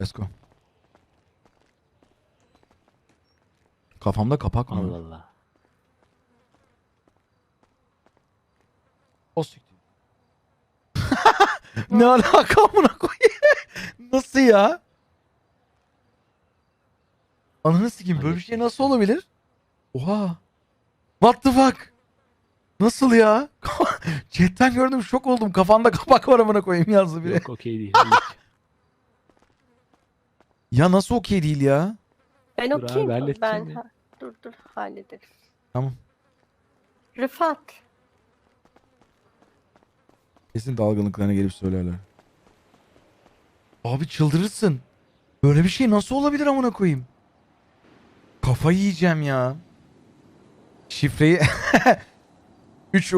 Let's go. Kafamda kapak mı? Allah Allah. O siktir. ne alaka amına koyayım? Nasıl ya? Ananı sikeyim böyle bir şey nasıl olabilir? Oha. What the fuck? Nasıl ya? Chatten gördüm şok oldum. Kafanda kapak var amına koyayım yazdı biri. Yok okey değil. Ya nasıl okey değil ya? Ben Dur abi, okuyayım mı? halledeceğim Ben ya. ha- dur dur hallederiz. Tamam. Rıfat. Kesin dalgınlıklarına gelip söylerler. Abi çıldırırsın. Böyle bir şey nasıl olabilir amına koyayım? Kafayı yiyeceğim ya. Şifreyi 3